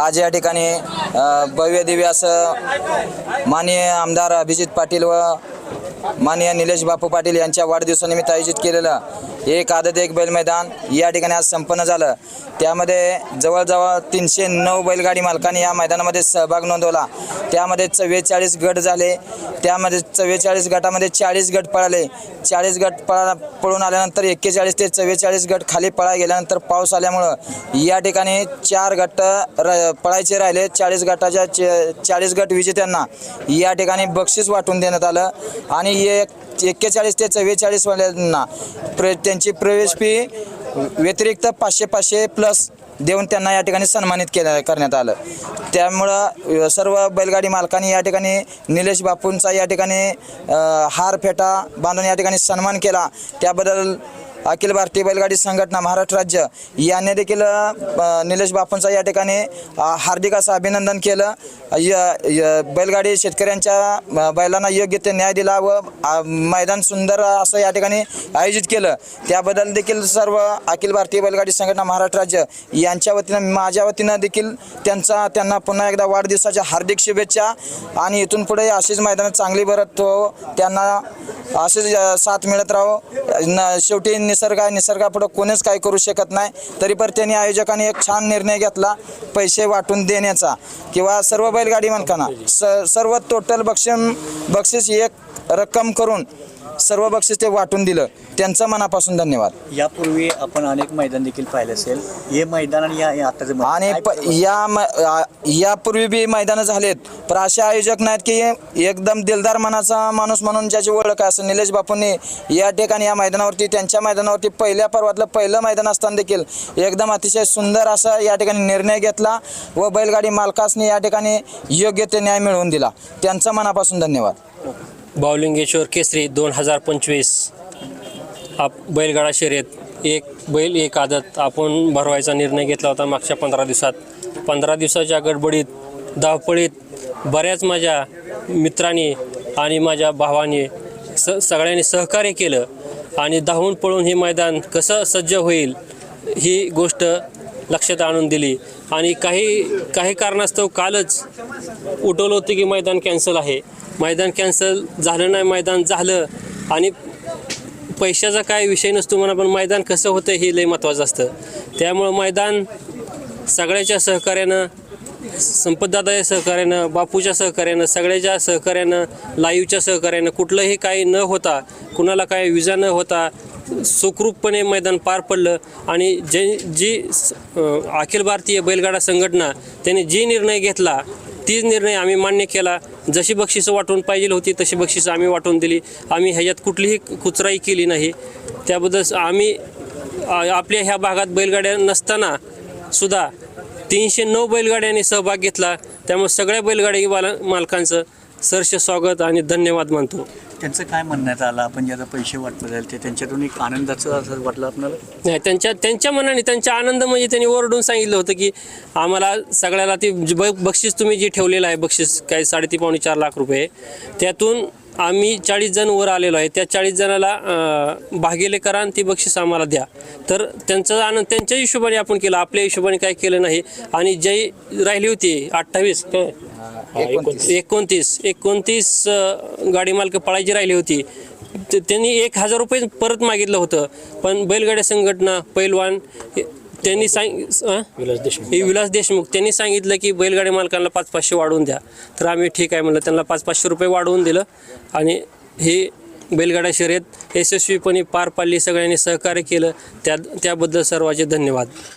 आज या ठिकाणी भव्य दिव्य असं माननीय आमदार अभिजित पाटील व माननीय निलेश बापू पाटील यांच्या वाढदिवसानिमित्त आयोजित केलेलं एक आदत एक बैल मैदान या ठिकाणी आज संपन्न झालं. त्यामध्ये जवळजवळ तीनशे नऊ बैलगाडी मालकांनी या मैदानामध्ये सहभाग नोंदवला. त्यामध्ये चव्वेचाळीस गट झाले. त्यामध्ये चव्वेचाळीस गटामध्ये चाळीस गट पळाले. चाळीस गट पळा पळून आल्यानंतर एक्केचाळीस ते चव्वेचाळीस गट खाली पळा गेल्यानंतर पाऊस आल्यामुळं या ठिकाणी चार गट र पळायचे राहिले. चाळीस गटाच्या चाळीस गट विजेत्यांना या ठिकाणी बक्षीस वाटून देण्यात आलं. आणि एक एक्केचाळीस ते चव्वेचाळीसवाल्यांना प्र त्यांची प्रवेश फी व्यतिरिक्त पाचशे पाचशे प्लस देऊन त्यांना या ठिकाणी सन्मानित केलं करण्यात आलं. त्यामुळं सर्व बैलगाडी मालकांनी या ठिकाणी निलेश बापूंचा या ठिकाणी हार फेटा बांधून या ठिकाणी सन्मान केला. त्याबद्दल अखिल भारतीय बैलगाडी संघटना महाराष्ट्र राज्य याने देखील निलेश बापूंचा या ठिकाणी हार्दिक असं अभिनंदन केलं. य- य- बैलगाडी शेतकऱ्यांच्या बैलांना योग्य ते न्याय दिला व मैदान सुंदर असं या ठिकाणी आयोजित केलं. त्याबद्दल देखील सर्व अखिल भारतीय बैलगाडी संघटना महाराष्ट्र राज्य यांच्या वतीनं माझ्या वतीनं देखील त्यांचा त्यांना पुन्हा एकदा वाढदिवसाच्या हार्दिक शुभेच्छा. आणि इथून पुढे अशीच मैदानं चांगली भरत त्यांना असेच साथ मिळत राहो न शेवटी निसर्ग आहे निसर्गापुढं कोणीच काय करू शकत नाही. तरी पण त्यांनी आयोजकांनी एक छान निर्णय घेतला पैसे वाटून देण्याचा. किंवा सर्व बैलगाडी मालकांना स सर्व टोटल बक्षीस बक्षीस एक रक्कम करून सर्व बक्षीस ते वाटून दिलं. त्यांचं मनापासून धन्यवाद. यापूर्वी आपण अनेक मैदान देखील पाहिले असेल. हे मैदान आणि या या आताचं मैदान आणि काय प- या म- आ- यापूर्वी बी मैदानं झालेत. पण असे आयोजक नाहीत की एकदम दिलदार मनाचा माणूस म्हणून ज्याची ओळख आहे असं निलेश बापूंनी या ठिकाणी या मैदानावरती त्यांच्या मैदानावरती पहिल्या पर्वातलं पहिलं मैदान असताना देखील एकदम अतिशय सुंदर असा या ठिकाणी निर्णय घेतला व बैलगाडी मालकासनी या ठिकाणी योग्य ते न्याय मिळवून दिला. त्यांचा मनापासून धन्यवाद. बावलिंगेश्वर केसरी दोन हजार पंचवीस. आप बैलगाडा शर्यत. एक बैल एक आदत. आपण भरवायचा निर्णय घेतला होता मागच्या पंधरा दिवसात. पंधरा दिवसाच्या गडबडीत धावपळीत बऱ्याच माझ्या मित्रांनी आणि माझ्या भावाने स सगळ्यांनी सहकार्य केलं. आणि धावून पळून हे मैदान कसं सज्ज होईल ही गोष्ट लक्षात आणून दिली. आणि काही काही कारणास्तव कालच उठवलं होतं की मैदान कॅन्सल आहे. मैदान कॅन्सल झालं नाही मैदान झालं. आणि पैशाचा काय विषय नसतो म्हणा पण मैदान कसं होतं हे लय महत्त्वाचं असतं. त्यामुळं मैदान सगळ्याच्या सहकार्यानं संपतदादाच्या सहकार्यानं बापूच्या सहकार्यानं सगळ्याच्या सहकार्यानं लाईव्हच्या सहकार्यानं कुठलंही काही न होता कुणाला काही विजा न होता सुखरूपपणे मैदान पार पडलं. आणि जे जी स- अखिल भारतीय बैलगाडा संघटना त्यांनी जी निर्णय घेतला तीच निर्णय आम्ही मान्य केला. जशी बक्षिसं वाटून पाहिजे होती तशी बक्षिसं आम्ही वाटून दिली. आम्ही ह्याच्यात कुठलीही कुचराई केली नाही. त्याबद्दल आम्ही आपल्या ह्या भागात बैलगाड्या नसताना सुद्धा तीनशे नऊ बैलगाड्यांनी सहभाग घेतला. त्यामुळे सगळ्या बैलगाडी मालकांचं सरसे स्वागत आणि धन्यवाद मानतो त्यांचं काय म्हणण्यात आलं आपण जे आता पैसे वाटलं जाईल ते त्यांच्यातून एक आनंदाचं असं वाटलं आपल्याला? नाही त्यांच्या त्यांच्या मनाने त्यांचा आनंद म्हणजे त्यांनी ओरडून सांगितलं होतं की आम्हाला सगळ्याला ती ब बक्षीस तुम्ही जे ठेवलेलं आहे बक्षीस काय साडेतीन पावणे चार लाख रुपये त्यातून आम्ही चाळीस जण वर आलेलो आहे. त्या चाळीस जणाला भागेले करा आणि ती बक्षीस आम्हाला द्या. तर त्यांचा आनंद त्यांच्या हिशोबाने आपण केलं. आपल्या हिशोबाने काय केलं नाही. आणि जे राहिली होती अठ्ठावीस काय? एकोणतीस. एकोणतीस. गाडी मालक पळायची राहिली होती. ते- त्यांनी एक हजार रुपये परत मागितलं होतं. पण बैलगाड्या संघटना पैलवान त्यांनी सांग? विलास देशमुख. हे विलास देशमुख त्यांनी सांगितलं की बैलगाडी मालकांना पाच पाचशे वाढवून द्या. तर आम्ही ठीक आहे म्हणलं त्यांना पाच पाचशे रुपये वाढवून दिलं. आणि हे बैलगाडा शर्यत यशस्वीपणे पार पाडली सगळ्यांनी सहकार्य केलं. त्या त्याबद्दल सर्वांचे धन्यवाद.